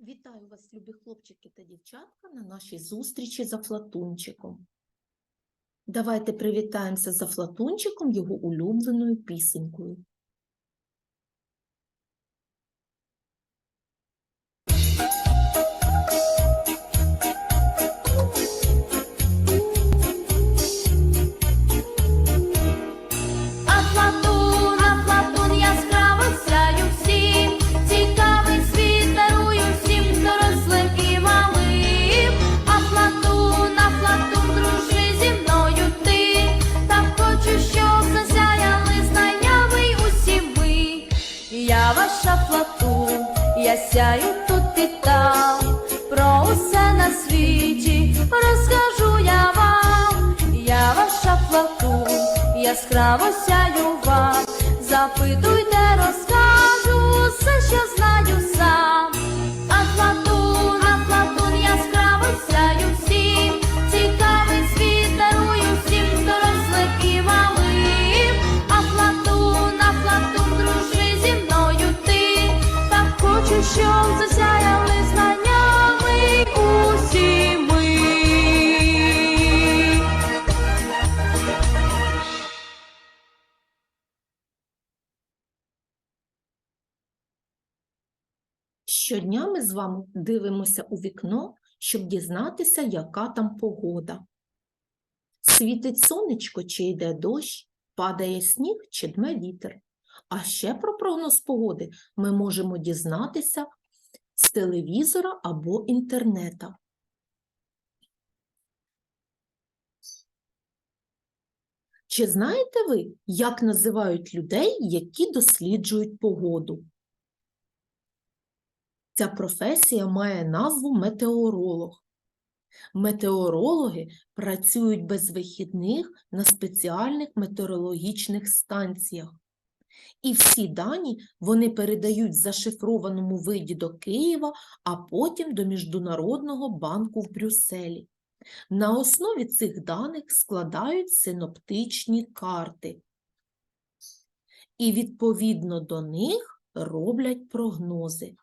Вітаю вас, любі хлопчики та дівчатка, на нашій зустрічі за Флатунчиком. Давайте привітаємося за Флатунчиком його улюбленою пісенькою. Сяю тут і там, про усе на світі розкажу я вам. Я ваша плату, яскраво сяю вам, запитуйте, розкажу все, що Щодня ми з вами дивимося у вікно, щоб дізнатися, яка там погода. Світить сонечко чи йде дощ, падає сніг чи дме вітер. А ще про прогноз погоди ми можемо дізнатися з телевізора або інтернета. Чи знаєте ви, як називають людей, які досліджують погоду? Ця професія має назву метеоролог. Метеорологи працюють без вихідних на спеціальних метеорологічних станціях. І всі дані вони передають в зашифрованому виді до Києва, а потім до Міжнародного банку в Брюсселі. На основі цих даних складають синоптичні карти. І відповідно до них роблять прогнози.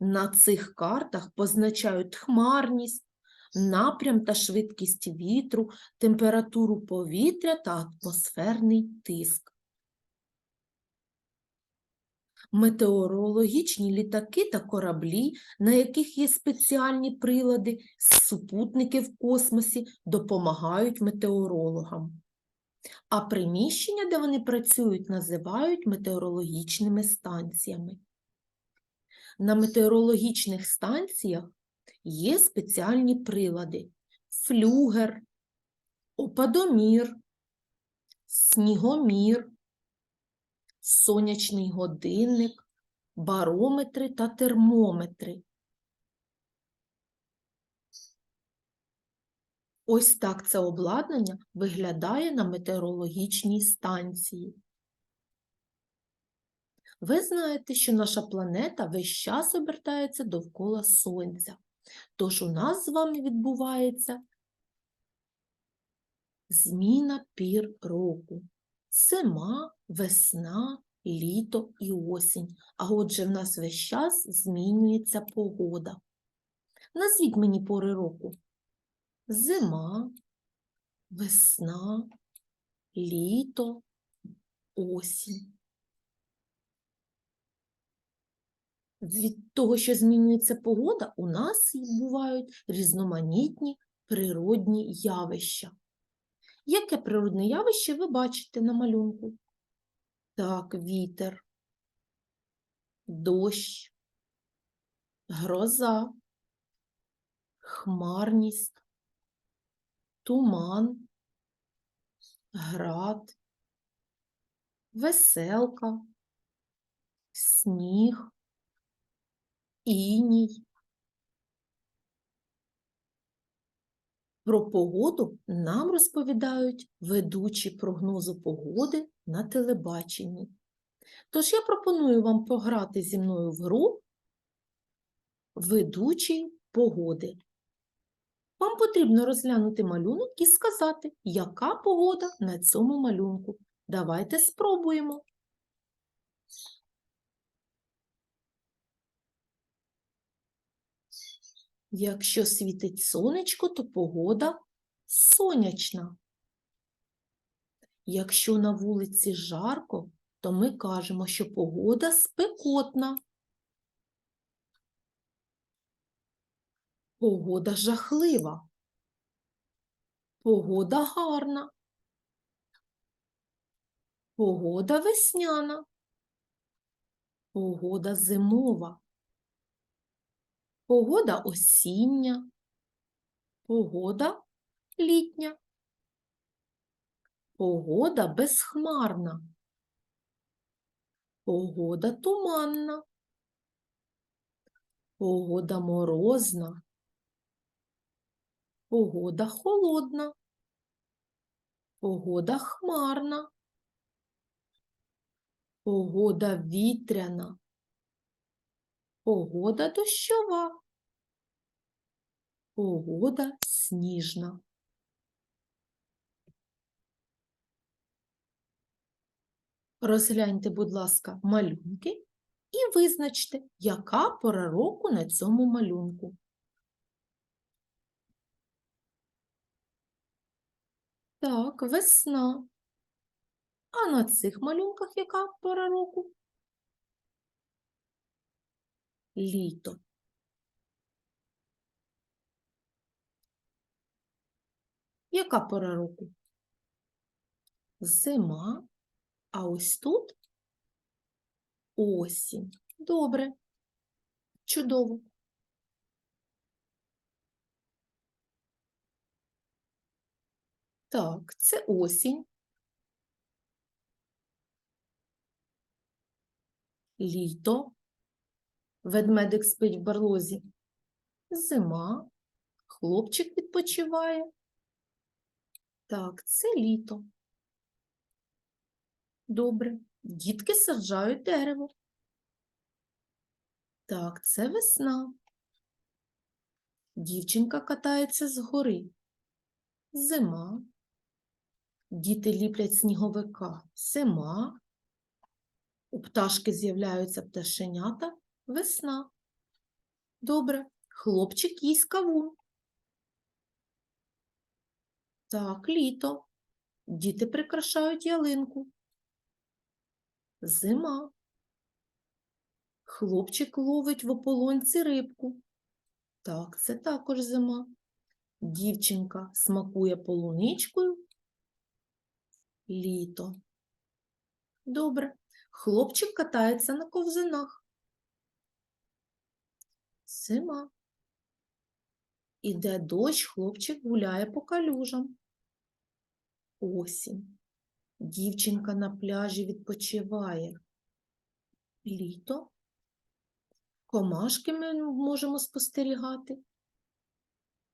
На цих картах позначають хмарність, напрям та швидкість вітру, температуру повітря та атмосферний тиск. Метеорологічні літаки та кораблі, на яких є спеціальні прилади, супутники в космосі допомагають метеорологам. А приміщення, де вони працюють, називають метеорологічними станціями. На метеорологічних станціях є спеціальні прилади флюгер, опадомір, снігомір, сонячний годинник, барометри та термометри. Ось так це обладнання виглядає на метеорологічній станції. Ви знаєте, що наша планета весь час обертається довкола Сонця. Тож у нас з вами відбувається зміна пір року. Зима, весна, літо і осінь. А отже, в нас весь час змінюється погода. Назвіть мені пори року. Зима, весна, літо, осінь. Від того, що змінюється погода, у нас бувають різноманітні природні явища. Яке природне явище ви бачите на малюнку? Так, вітер, дощ, гроза, хмарність, туман, град, веселка, сніг іній. Про погоду нам розповідають ведучі прогнозу погоди на телебаченні. Тож я пропоную вам пограти зі мною в гру ведучий погоди. Вам потрібно розглянути малюнок і сказати, яка погода на цьому малюнку. Давайте спробуємо. Якщо світить сонечко, то погода сонячна. Якщо на вулиці жарко, то ми кажемо, що погода спекотна. Погода жахлива. Погода гарна. Погода весняна. Погода зимова. Погода осіння. Погода літня. Погода безхмарна. Погода туманна. Погода морозна. Погода холодна. Погода хмарна. Погода вітряна. Погода дощова. Погода сніжна. Розгляньте, будь ласка, малюнки і визначте, яка пора року на цьому малюнку. Так, весна. А на цих малюнках яка пора року? Літо. Яка пора року? Зима. А ось тут осінь. Добре. Чудово. Так, це осінь. Літо. Ведмедик спить в барлозі. Зима. Хлопчик відпочиває. Так, це літо. Добре. Дітки саджають дерево. Так, це весна. Дівчинка катається з гори. Зима. Діти ліплять сніговика. Зима. У пташки з'являються пташенята. Весна. Добре. Хлопчик їсть кавун. Так, літо. Діти прикрашають ялинку. Зима. Хлопчик ловить в ополонці рибку. Так, це також зима. Дівчинка смакує полуничкою. Літо. Добре. Хлопчик катається на ковзанах. Зима. Іде дощ, хлопчик гуляє по калюжам. Осінь. Дівчинка на пляжі відпочиває. Літо. Комашки ми можемо спостерігати.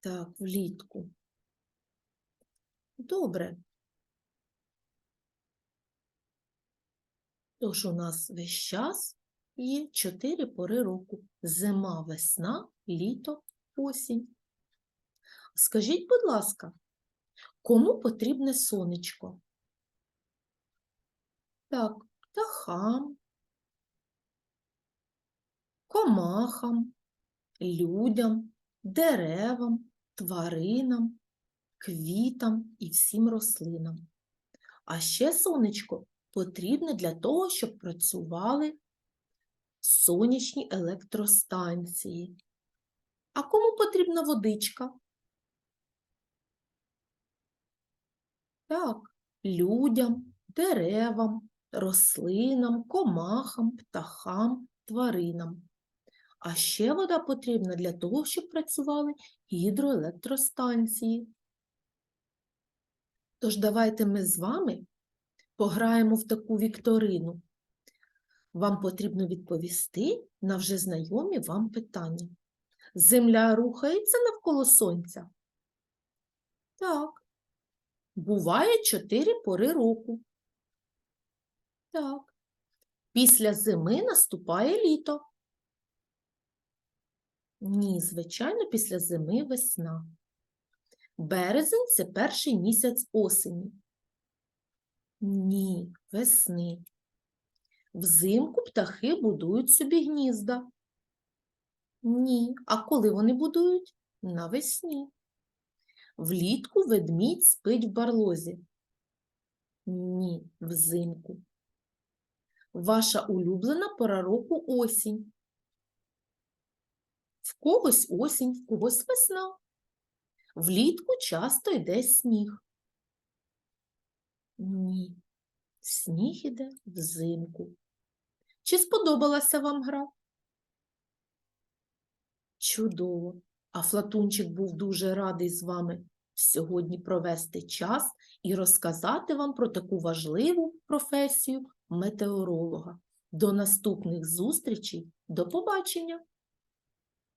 Так, влітку. Добре. Тож у нас весь час є чотири пори року. Зима, весна, літо, осінь. Скажіть, будь ласка, кому потрібне сонечко? Так, птахам, комахам, людям, деревам, тваринам, квітам і всім рослинам. А ще сонечко потрібне для того, щоб працювали сонячні електростанції. А кому потрібна водичка? Так, людям, деревам, рослинам, комахам, птахам, тваринам. А ще вода потрібна для того, щоб працювали гідроелектростанції. Тож давайте ми з вами пограємо в таку вікторину. Вам потрібно відповісти на вже знайомі вам питання. Земля рухається навколо сонця? Так. Буває чотири пори року. Так. Після зими наступає літо. Ні, звичайно, після зими весна. Березень це перший місяць осені. Ні, весни. Взимку птахи будують собі гнізда. Ні. А коли вони будують? Навесні. Влітку ведмідь спить в барлозі. Ні, взимку. Ваша улюблена пора року осінь. В когось осінь, в когось весна. Влітку часто йде сніг. Ні, сніг іде взимку. Чи сподобалася вам гра? Чудово. А Флатунчик був дуже радий з вами сьогодні провести час і розказати вам про таку важливу професію метеоролога. До наступних зустрічей. До побачення!